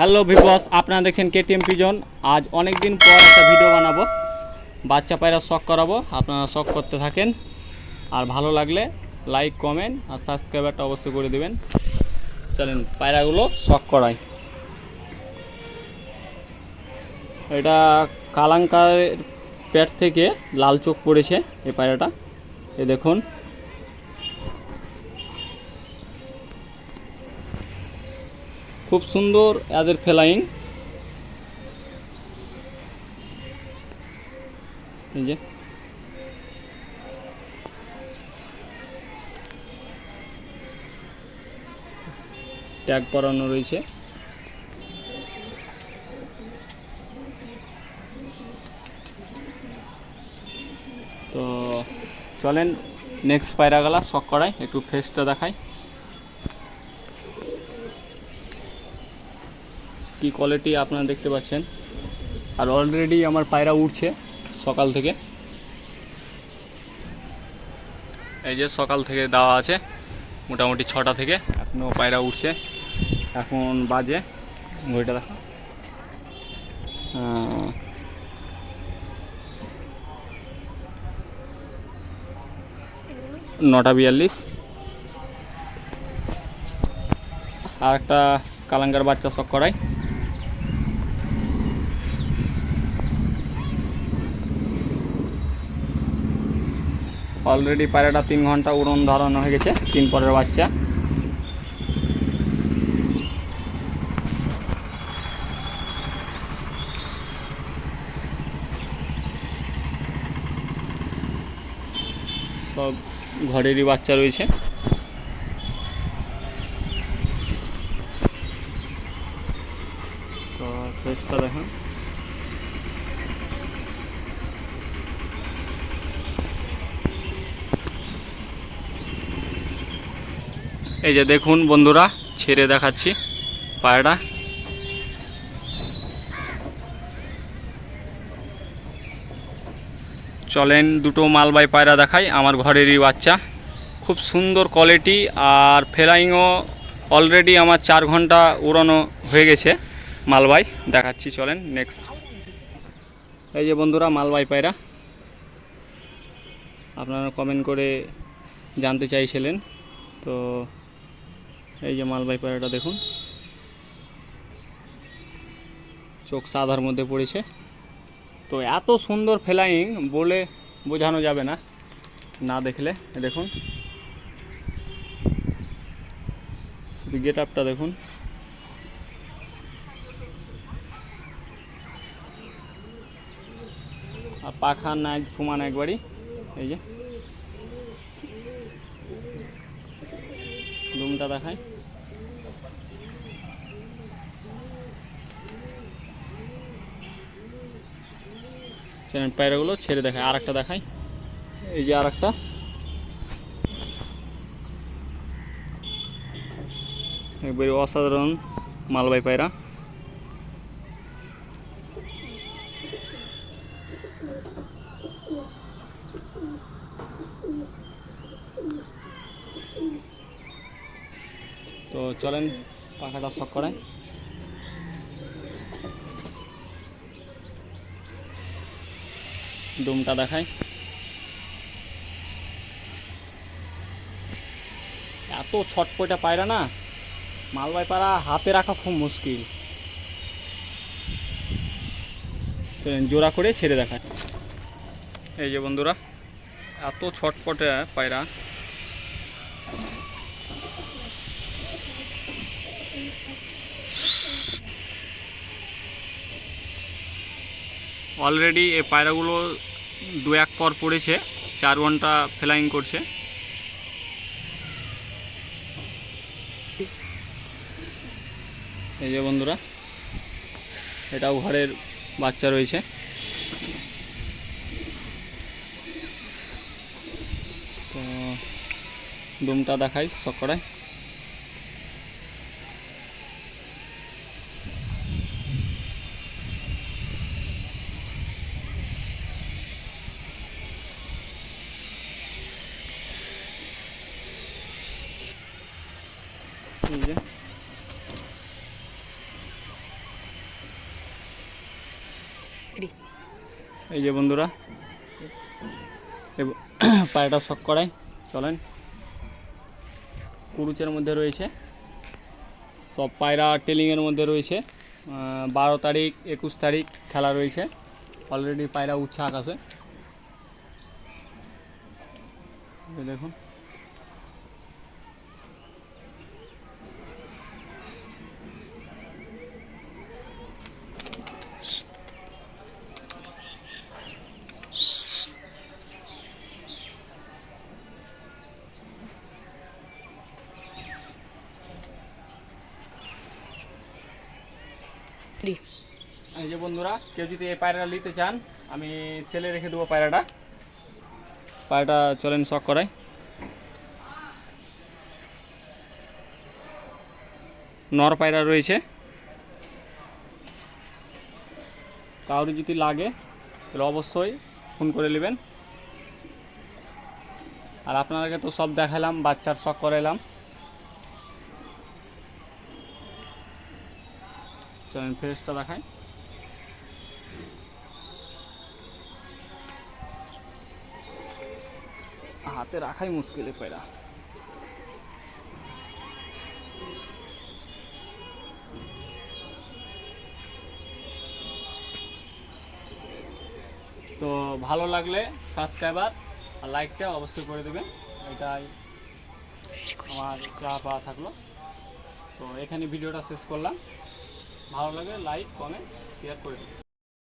Hello ভিবস আপনারা দেখছেন KTM pigeon. আজ অনেক দিন পর একটা ভিডিও বানাবো। বাচ্চা পায়রা শখ করাবো, আপনারা শখ করতে থাকেন। আর ভালো লাগলে লাইক কমেন্ট আর সাবস্ক্রাইবারটা অবশ্যই করে দেবেন। চলেন পায়রাগুলো শখ করাই। এটা কালাঙ্কার পেট থেকে লাল চোখ পড়েছে এই পায়রাটা। এ দেখুন। খুব সুন্দর এদের ফেলাইং এই যে। ট্যাগ করানো রয়েছে। তো চলেন নেক্সট পায়রা গেলা, শখ করাই, একটু ফেসটা দেখাই। কি কোয়ালিটি আপনারা দেখতে পাচ্ছেন। আর অলরেডি আমার পায়রা উঠছে সকাল থেকে। এই যে সকাল থেকে দেওয়া আছে, মোটামুটি ছটা থেকে। এখনও পায়রা উঠছে। এখন বাজে। ঘড়িটা দেখো। নটা বিয়াল্লিশ। আর একটা কালাঙ্গার বাচ্চা শখ করাই। অলরেডি পায়রাটা তিন ঘণ্টা উড়ন ধারণ হয়ে গেছে, তিন পরের বাচ্চা। সব ঘরেরই বাচ্চা রয়েছে। তো ফেসটা দেখুন। এই যে দেখুন বন্ধুরা, ছেড়ে দেখাচ্ছি পায়রা। চলেন দুটো মালবাই পায়রা দেখাই, আমার ঘরেরই বাচ্চা। খুব সুন্দর কোয়ালিটি আর ফেলাইংও অলরেডি আমার চার ঘণ্টা উড়ানো হয়ে গেছে মালবাই দেখাচ্ছি, চলেন নেক্সট এই যে বন্ধুরা মালবাই পায়রা। আপনারা কমেন্ট করে জানতে চাইছিলেন, তো এই যে মালবাই পায়রাটা দেখুন। চোখ সাদার মধ্যে পড়েছে। তো এত সুন্দর ফ্লাইং বলে বোঝানো যাবে না। না দেখলে, দেখুন। গেট আপটা দেখুন। আর পাখা নাই, সমান একবারই। এই যে। রুমটা দেখায় পায়রাগুলো ছেড়ে দেখায় আর একটা দেখায় এই যে আর একটা একবারে অসাধারণ মালবাই পায়রা। তো চলেন, পাখাটা শখ করায় ডুমটা দেখায় এত ছটপটা পায়রা না মালবাই পায়রা হাতে রাখা খুব মুশকিল। চলেন, জোড়া করে ছেড়ে দেখায় এই যে বন্ধুরা, এত ছটপটে পায়রা। অলরেডি এই পায়রাগুলো দু এক পর পড়েছে, চার ঘণ্টা ফ্লাইং করছে। এই যে বন্ধুরা, এটাও ঘরের বাচ্চা রয়েছে। তো ডুমটা দেখাই সকড়ায় এই যে বন্ধুরা পায়েটা শখ করাই চলেন। কুরুচের মধ্যে রয়েছে সব পায়রা টেলিংয়ের মধ্যে রয়েছে। বারো তারিখ একুশ তারিখ খেলা রয়েছে। অলরেডি পায়রা উঠছে আকাশে দেখুন। এই যে বন্ধুরা, কেউ যদি এই পায়রাটা নিতে চান, আমি সেলে রেখে দেবো পায়রাটা। পায়রাটা চলেন শখ করাই। নর পায়রা রয়েছে। কারোর যদি লাগে, তাহলে অবশ্যই ফোন করে নেবেন। আর আপনাদেরকে তো সব দেখালাম, বাচ্চার শখ করাইলাম। চলেন ফ্রেশটা দেখাই। হাতে রাখাই মুশকিল এ পায়রা তো ভালো লাগলে সাবস্ক্রাইবার আর লাইকটা অবশ্যই করে দেবেন। এটাই আমার চা পাওয়া থাকল। তো এখানে ভিডিওটা শেষ করলাম। ভালো লাগে লাইক কমেন্ট শেয়ার করে দেবেন